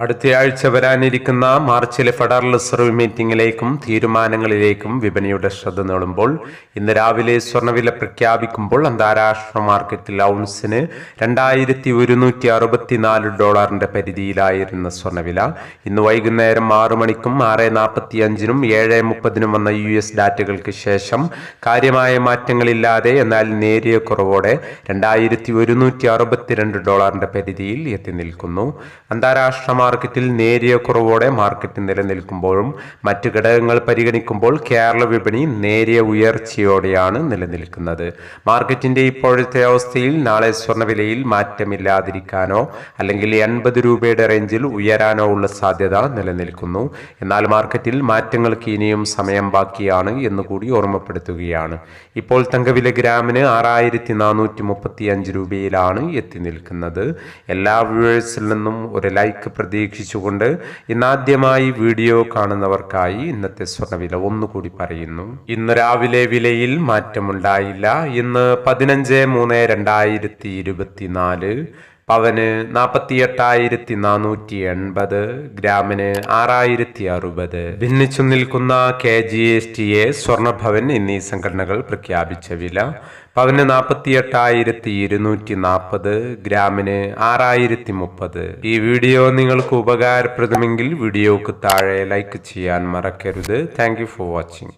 അടുത്തയാഴ്ച വരാനിരിക്കുന്ന മാർച്ചിലെ federal reserve മീറ്റിംഗിലേക്കും തീരുമാനങ്ങളിലേക്കും വിപണിയുടെ ശ്രദ്ധ നേടുമ്പോൾ ഇന്ന് രാവിലെ സ്വർണവില പ്രഖ്യാപിക്കുമ്പോൾ അന്താരാഷ്ട്ര മാർക്കറ്റിൽ ഔൺസിന് രണ്ടായിരത്തി ഒരുന്നൂറ്റി അറുപത്തിനാല് ഡോളറിന്റെ പരിധിയിലായിരുന്ന സ്വർണവില ഇന്ന് വൈകുന്നേരം ആറു മണിക്കും ആറ് നാൽപ്പത്തി അഞ്ചിനും ഏഴ് മുപ്പതിനും വന്ന യു എസ് ഡാറ്റകൾക്ക് ശേഷം കാര്യമായ മാറ്റങ്ങളില്ലാതെ എന്നാൽ നേരിയ കുറവോടെ രണ്ടായിരത്തി ഒരുന്നൂറ്റി അറുപത്തിരണ്ട് ഡോളറിന്റെ പരിധിയിൽ എത്തി നിൽക്കുന്നു. അന്താരാഷ്ട്ര മാർക്കറ്റിൽ നേരിയ കുറവോടെ മാർക്കറ്റ് നിലനിൽക്കുമ്പോഴും മറ്റ് ഘടകങ്ങൾ പരിഗണിക്കുമ്പോൾ കേരള വിപണി നേരിയ ഉയർച്ചയോടെയാണ് നിലനിൽക്കുന്നത്. മാർക്കറ്റിന്റെ ഇപ്പോഴത്തെ അവസ്ഥയിൽ നാളെ സ്വർണവിലയിൽ മാറ്റമില്ലാതിരിക്കാനോ അല്ലെങ്കിൽ എൺപത് രൂപയുടെ റേഞ്ചിൽ ഉയരാനോ ഉള്ള സാധ്യത നിലനിൽക്കുന്നു. എന്നാൽ മാർക്കറ്റിൽ മാറ്റങ്ങൾക്ക് ഇനിയും സമയം ബാക്കിയാണ് എന്ന് കൂടി ഓർമ്മപ്പെടുത്തുകയാണ്. ഇപ്പോൾ തങ്കവില ഗ്രാമിന് ആറായിരത്തി നാനൂറ്റി മുപ്പത്തി അഞ്ച് രൂപയിലാണ് എത്തി നിൽക്കുന്നത്. എല്ലാ വ്യൂവേഴ്സിൽ നിന്നും ഒരു ലൈക്ക് പ്രതീക്ഷിച്ചുകൊണ്ട് ഇന്നാദ്യമായി വീഡിയോ കാണുന്നവർക്കായി ഇന്നത്തെ സ്വർണവില ഒന്നുകൂടി പറയുന്നു. ഇന്ന് രാവിലെ വിലയിൽ മാറ്റമുണ്ടായില്ല. ഇന്ന് പതിനഞ്ച് മൂന്ന് രണ്ടായിരത്തി ഇരുപത്തിനാല് പവന് നാൽപ്പത്തി എട്ടായിരത്തി നാനൂറ്റി എൺപത് ഗ്രാമിന് ആറായിരത്തി അറുപത് ഭിന്നിച്ചു നിൽക്കുന്ന K G S T A Swarnabhavan എന്നീ സംഘടനകൾ പ്രഖ്യാപിച്ച വില പവന് നാൽപ്പത്തി എട്ടായിരത്തി ഇരുന്നൂറ്റി നാൽപ്പത് ഗ്രാമിന് ആറായിരത്തി മുപ്പത് ഈ വീഡിയോ നിങ്ങൾക്ക് ഉപകാരപ്രദമെങ്കിൽ വീഡിയോക്ക് താഴെ ലൈക്ക് ചെയ്യാൻ മറക്കരുത്. Thank for watching.